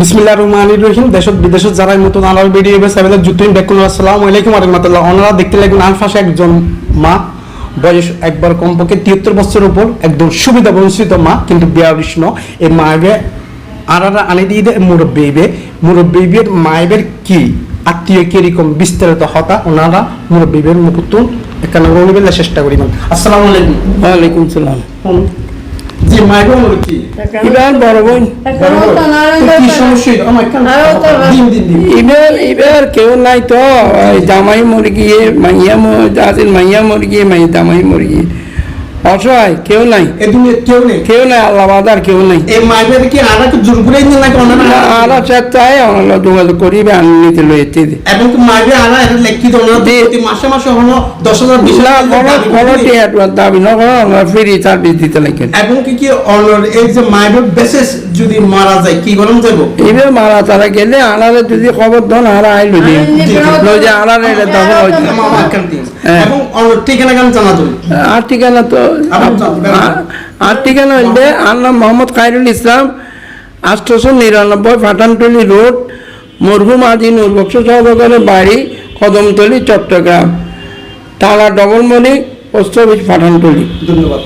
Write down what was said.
বিসমিল্লাহ রহমান রহিম। দেশ বিদেশ যারা নতুন আলার ভিডিও হবে সাহেবের জুতুইন বেকুন আসসালামু আলাইকুম রহমতুল্লাহ। ওনারা দেখতে লাগবেন আলফাসে একজন মা। বয়স একবার কমপক্ষে তিয়াত্তর বছরের উপর। একদম সুবিধা বঞ্চিত মা কিন্তু বিয়াবিষ্ণ এই মায়ের আরারা আনি দিয়ে দেয় মুরব্বীবে। মুরব্বীবের মায়ের কি আত্মীয় কীরকম বিস্তারিত হতা? ওনারা মুরব্বীবের মুকুতুন এখানে চেষ্টা করি। আসসালামু আলাইকুম। ওয়ালাইকুম সালাম। জি মায়ের অনুরোধ কি এবার বড় বোন কি সমস্যা আমার কান দিন দিন দিন ইবার এবার কেউ নাই তো জামাই মুরগি মাইয়া আজিল মাইয়া মুরগি মাই জামাই মরে গিয়ে অসহায় কেউ নাই। এ দুনিয়া কেউ নেই। কেউ নাই আল্লাহ বাদার কেউ নাই। এই মায়ের কি আরা কি জোর করে নিয়ে নাকি ওনারা আর চাই আমরা যোগাযোগ করিবে আনি নিতে লইতে এবং কি মায়ের আরা এটা লেখি তো ওনারা প্রতি মাসে মাসে হলো দশ হাজার বিশ না হাজার দাবি টিয়ার দাবি না করো আমরা ফ্রি সার্ভিস দিতে লাগেন এবং কি কি অনর এই যে বেসেস যদি মারা যায় কি গরম যাব এবার মারা তারা গেলে আনারে যদি খবর দন আর আইলো দিন লই যে আনারে এটা হ্যাঁ। এবং অনর ঠিকানা কেন জানা তুমি? আর ঠিকানা তো। আর- আর ঠিকানা হইলে নাম মোহাম্মদ খায়রুল ইসলাম, আষ্টশো নিরানব্বই ফাটানটলি রোড, মরহুম আজি নুরবক্স সহকারে বাড়ি, কদমতলি, চট্টগ্রাম। তালা ডবল মণি পোস্ট অফিস, ফাটানটলি। ধন্যবাদ।